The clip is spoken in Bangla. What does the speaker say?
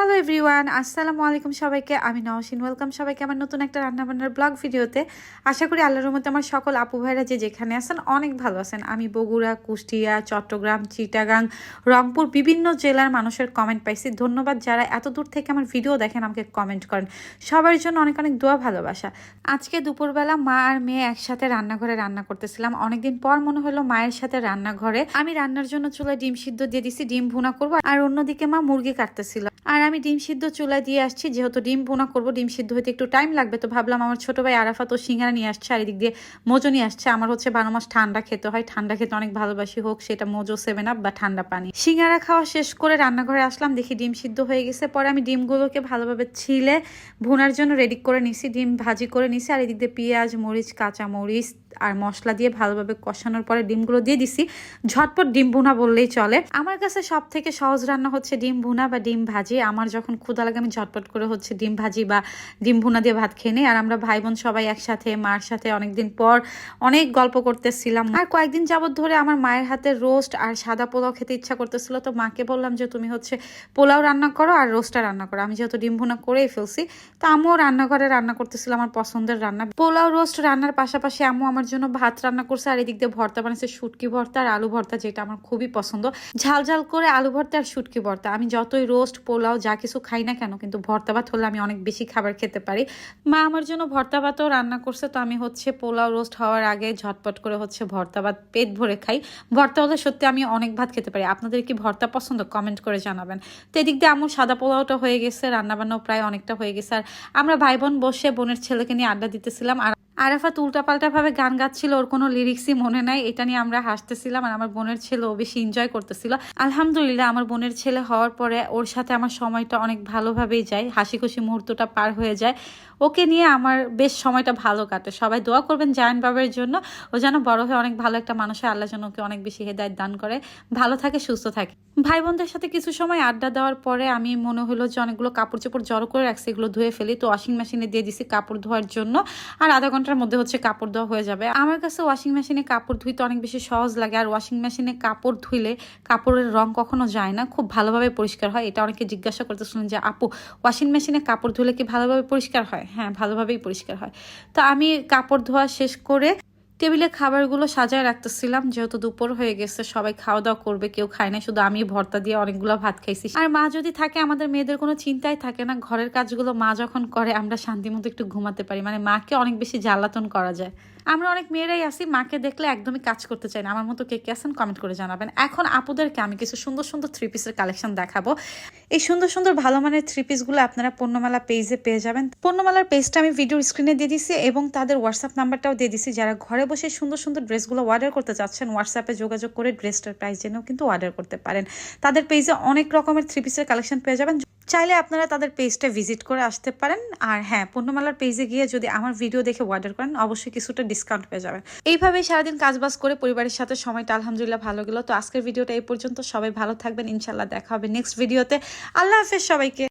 হ্যালো এভরিওয়ান আসসালামু আলাইকুম সবাইকে। আমি নওশিন। ওয়েলকাম সবাইকে আমার নতুন একটা রান্নাবান্নার ব্লগ ভিডিওতে। আশা করি আল্লাহর মধ্যে আমার সকল আপু ভাইরা যে যেখানে আছেন অনেক ভালো আছেন। আমি বগুড়া, কুষ্টিয়া, চট্টগ্রাম, চিটাগাং, রংপুর বিভিন্ন জেলার মানুষের কমেন্ট পাইছি। ধন্যবাদ যারা এত দূর থেকে আমার ভিডিও দেখেন, আমাকে কমেন্ট করেন। সবার জন্য অনেক অনেক দোয়া, ভালোবাসা। আজকে দুপুরবেলা মা আর মেয়ে একসাথে রান্নাঘরে রান্না করতেছিলাম। অনেকদিন পর মনে হলো মায়ের সাথে রান্নাঘরে। আমি রান্নার জন্য চুলায় ডিম সিদ্ধ দিয়ে দিছি, ডিম ভুনা করব। আর অন্যদিকে মা মুরগি কাটতেছিল। আর আমি ডিম সিদ্ধ চুলা দিয়ে আসছি, যেহেতু ডিম ভুনা করব, ডিম সিদ্ধ হইতে একটু টাইম লাগবে, তো ভাবলাম আমার ছোট ভাই আরাফাত ও সিঙ্গারা নিয়ে আসছে, আর এদিক দিয়ে মোজো নিয়ে আসছে। আমার হচ্ছে বারো মাস ঠান্ডা খেতে হয়, ঠান্ডা খেতে অনেক ভালোবাসি হোক, সেটা মোজো সেভেন আপ বা ঠান্ডা পানি। সিঙ্গারা খাওয়া শেষ করে রান্নাঘরে আসলাম, দেখি ডিম সিদ্ধ হয়ে গেছে। পরে আমি ডিমগুলোকে ভালোভাবে ছিলে, ভুনার জন্য রেডি করে নিছি, ডিম ভাজি করে নিছি, আর এদিক দিয়ে পেঁয়াজ, মরিচ কাঁচা মরিচ আর মশলা দিয়ে ভালোভাবে কষানোর পরে ডিমগুলো দিয়ে দিছি। ঝটপট ডিম ভুনা বললেই চলে। আমার কাছে সব থেকে সহজ রান্না হচ্ছে ডিম ভুনা বা ডিম ভাজি। আমার যখন ক্ষুদা লাগে, আমি ঝটপট করে হচ্ছে ডিম ভাজি বা ডিম ভুনা দিয়ে ভাত খেয়ে নিই। আর আমরা ভাই বোন সবাই একসাথে, মার সাথে অনেকদিন পর অনেক গল্প করতেছিলাম। আর কয়েকদিন যাবত ধরে আমার মায়ের হাতে রোস্ট আর সাদা পোলাও খেতে ইচ্ছা করতেছিল। তো মাকে বললাম যে, তুমি হচ্ছে পোলাও রান্না করো আর রোস্টটা রান্না করো। আমি যেহেতু ডিম ভুনা করেই ফেলছি, তো আমিও রান্নাঘরে রান্না করতেছিল আমার পছন্দের রান্না। পোলাও রোস্ট রান্নার পাশাপাশি আম্মু আমার জন্য ভাত রান্না করছে, আর এদিক দিয়ে ভর্তা বানিয়েছে, শুটকি ভর্তা আর আলু ভর্তা, যেটা আমার খুবই পছন্দ। ঝাল ঝাল করে আলু ভর্তা আর শুটকি ভর্তা। আমি যতই রোস্ট পোলাও, যা কিছু খাই না কেন, কিন্তু ভর্তা ভাত হলে আমি অনেক বেশি খাবার খেতে পারি। মা আমার জন্য ভর্তা ভাতও রান্না করছে, তো আমি হচ্ছে পোলাও রোস্ট হওয়ার আগে ঝটপট করে হচ্ছে ভর্তা ভাত পেট ভরে খাই। ভর্তা হলে সত্যি আমি অনেক ভাত খেতে পারি। আপনাদের কি ভর্তা পছন্দ? কমেন্ট করে জানাবেন। তো এদিক দিয়ে আমার সাদা পোলাওটা হয়ে গেছে, রান্নাবান্নাও প্রায় অনেকটা হয়ে গেছে। আর আমরা ভাই বোন বসে বোনের ছেলেকে নিয়ে আড্ডা দিতেছিলাম, আর আরাফাত উল্টাপাল্টা ভাবে গান গাচ্ছিল, ওর কোনো লিরিক্সই মনে নাই। এটা নিয়ে আমরা হাসতেছিলাম আর আমার বোনের ছেলে ও বেশি এনজয় করতেছিল। আলহামদুলিল্লাহ, আমার বোনের ছেলে হওয়ার পরে ওর সাথে আমার সময়টা অনেক ভালোভাবেই যায় হাসি খুশি মুহূর্তটা পার হয়ে যায়। ওকে নিয়ে আমার বেশ সময়টা ভালো কাটে। সবাই দোয়া করবেন জায়ান বাবার জন্য। ও যেন বড় হয়ে অনেক ভালো একটা মানুষ হয়। আল্লাহ যেন ওকে অনেক বেশি হেদায়ত দান করে। ভালো থাকে, সুস্থ থাকে। ভাই বোনদের সাথে কিছু সময় আড্ডা দেওয়ার পরে আমি মনে হলো যে অনেকগুলো কাপড় চোপড় জড়ো করে রাখছি, এগুলো ধুয়ে ফেলি। তো ওয়াশিং মেশিনে দিয়ে দিছি কাপড় ধোয়ার জন্য। আর আধা ঘণ্টার মধ্যে হচ্ছে কাপড় ধোয়া হয়ে যাবে। আমার কাছে ওয়াশিং মেশিনে কাপড় ধুইতে অনেক বেশি সহজ লাগে। আর ওয়াশিং মেশিনে কাপড় ধুইলে কাপড়ের রং কখনো যায় না, খুব ভালোভাবে পরিষ্কার হয়। এটা অনেকে জিজ্ঞাসা করতে শুনুন যে, আপু ওয়াশিং মেশিনে কাপড় ধুলে কি ভালোভাবে পরিষ্কার হয়? হ্যাঁ ভালোভাবেই পরিষ্কার হয়। তো আমি কাপড় ধোয়া শেষ করে টেবিলে খাবারগুলো সাজায় রাখতেছিলাম, যেহেতু দুপুর হয়ে গেছে, সবাই খাওয়া দাওয়া করবে, কেউ খায় না শুধু আমি ভর্তা দিয়ে অনেকগুলো ভাত খাইছি। আর মা যদি থাকে, আমাদের মেয়েদের কোনো চিন্তাই থাকে না, ঘরের কাজগুলো মা যখন করে, আমরা শান্তি মতো একটু ঘুমাতে পারি। মানে মাকে অনেক বেশি জ্বালাতন করা যায়। আমরা অনেক মেয়েরাই আছি, মাকে দেখলে একদমই কাজ করতে চাই না। আমার মতো কে কে আছেন কমেন্ট করে জানাবেন। এখন আপুদেরকে আমি কিছু সুন্দর সুন্দর থ্রি পিসের কালেকশন দেখাবো। এই সুন্দর সুন্দর ভালো মানের থ্রি পিসগুলো আপনারা পণ্যমেলা পেজে পেয়ে যাবেন। পণ্যমেলার পেজটা আমি ভিডিওর স্ক্রিনে দিয়ে দিছি এবং তাদের হোয়াটসঅ্যাপ নাম্বারটাও দিয়ে দিছি। যারা ঘরে বসে সুন্দর সুন্দর ড্রেসগুলো অর্ডার করতে চাচ্ছেন হোয়াটসঅ্যাপে যোগাযোগ করে ড্রেসটার প্রাইস জেনেও কিন্তু অর্ডার করতে পারেন। তাদের পেজে অনেক রকমের থ্রি পিসের কালেকশন পেয়ে যাবেন। চাইলে আপনারা তাদের পেজটা ভিজিট করে আসতে পারেন। আর হ্যাঁ পূর্ণমালার পেজে গিয়ে যদি আমার ভিডিও দেখে অর্ডার করেন, অবশ্যই কিছুটা ডিসকাউন্ট পেয়ে যাবেন। এইভাবেই সারাদিন কাজবাজ করে পরিবারের সাথে সময়টা আলহামদুলিল্লাহ ভালো গেল। তো আজকের ভিডিওটা এই পর্যন্ত। সবাই ভালো থাকবেন। ইনশাল্লাহ দেখা হবে নেক্সট ভিডিওতে আল্লাহ হাফেজ সবাইকে।